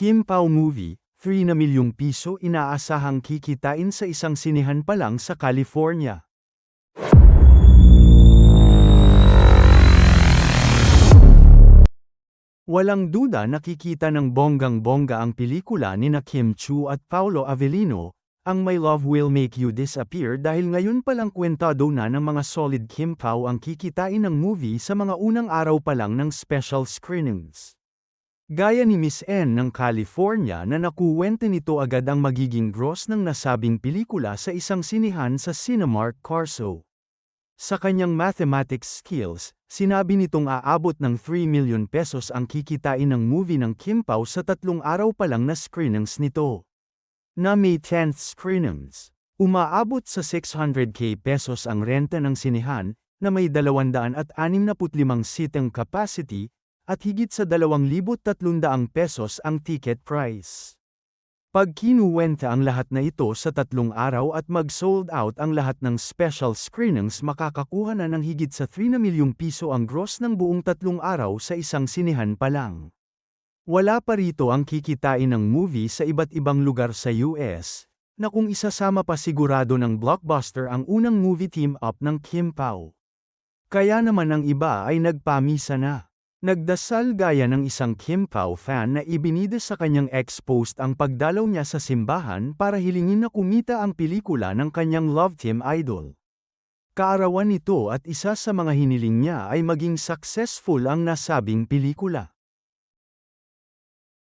Kim Pao Movie, 3 na milyong piso inaasahang kikitain sa isang sinihan pa lang sa California. Walang duda nakikita ng bonggang-bongga ang pelikula ni na Kim Chu at Paolo Avellino, ang My Love Will Make You Disappear dahil ngayon palang kwentado na ng mga solid Kim Pao ang kikitain ng movie sa mga unang araw pa lang ng special screenings. Gaya ni Miss N ng California na nakuwente nito agad ang magiging gross ng nasabing pelikula sa isang sinihan sa Cinemark Carso. Sa kanyang mathematics skills, sinabi nitong aabot ng 3 million pesos ang kikitain ng movie ng Kim Pao sa tatlong araw pa lang na screenings nito. Na May 10th screenings, umaabot sa 600k pesos ang renta ng sinihan, na may 265 sitting capacity, at higit sa 2,300 pesos ang ticket price. Pag kinuwenta ang lahat na ito sa tatlong araw at mag-sold out ang lahat ng special screenings makakakuha na ng higit sa 3 na milyong piso ang gross ng buong tatlong araw sa isang sinihan pa lang. Wala pa rito ang kikitain ng movie sa iba't ibang lugar sa US, na kung isasama pa sigurado ng blockbuster ang unang movie team-up ng Kim Pao. Kaya naman ang iba ay nagpamisa na. Nagdasal gaya ng isang Kim Pao fan na ibinida sa kanyang ex-post ang pagdalaw niya sa simbahan para hilingin na kumita ang pelikula ng kanyang love team idol. Kaarawan nito at isa sa mga hiniling niya ay maging successful ang nasabing pelikula.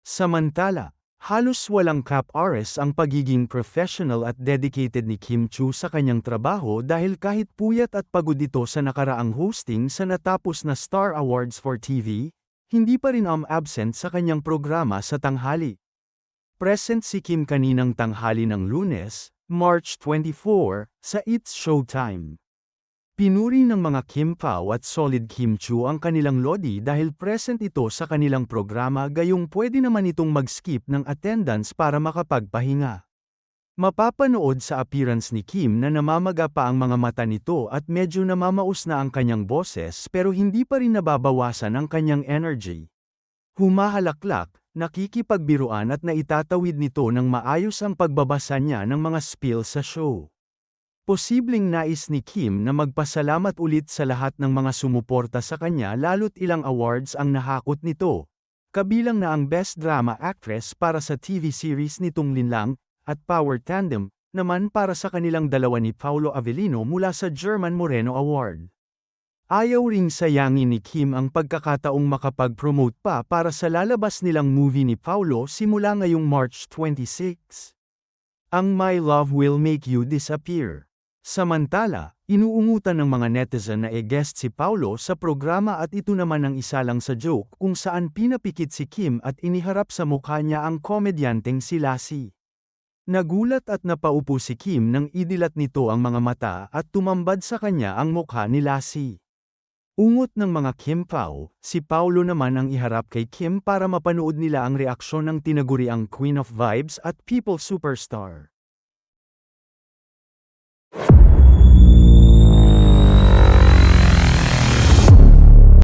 Samantala, halos walang cap-RS ang pagiging professional at dedicated ni Kim Chu sa kanyang trabaho dahil kahit puyat at pagod ito sa nakaraang hosting sa natapos na Star Awards for TV, hindi pa rin am absent sa kanyang programa sa tanghali. Present si Kim kaninang tanghali ng lunes, March 24, sa It's Showtime. Pinuri ng mga Kim Pao at Solid Kim Chu ang kanilang lodi dahil present ito sa kanilang programa gayong pwede naman itong mag-skip ng attendance para makapagpahinga. Mapapanood sa appearance ni Kim na namamaga pa ang mga mata nito at medyo namamaus na ang kanyang boses pero hindi pa rin nababawasan ang kanyang energy. Humahalaklak, nakikipagbiruan at naitatawid nito ng maayos ang pagbabasa niya ng mga spiel sa show. Posibleng nais ni Kim na magpasalamat ulit sa lahat ng mga sumuporta sa kanya lalo't ilang awards ang nahakot nito. Kabilang na ang Best Drama Actress para sa TV series nitong Linlang, at Power Tandem, naman para sa kanilang dalawa ni Paulo Avellino mula sa German Moreno Award. Ayaw ring sayangin ni Kim ang pagkakataong makapag-promote pa para sa lalabas nilang movie ni Paulo simula ngayong March 26. Ang My Love Will Make You Disappear. Samantala, inuungutan ng mga netizen na e-guest si Paulo sa programa at ito naman ang isa lang sa joke kung saan pinapikit si Kim at iniharap sa mukha niya ang komedyanteng si Lassie. Nagulat at napaupo si Kim nang idilat nito ang mga mata at tumambad sa kanya ang mukha ni Lassie. Ungot ng mga Kim Pao, si Paulo naman ang iharap kay Kim para mapanood nila ang reaksyon ng tinaguriang Queen of Vibes at People Superstar.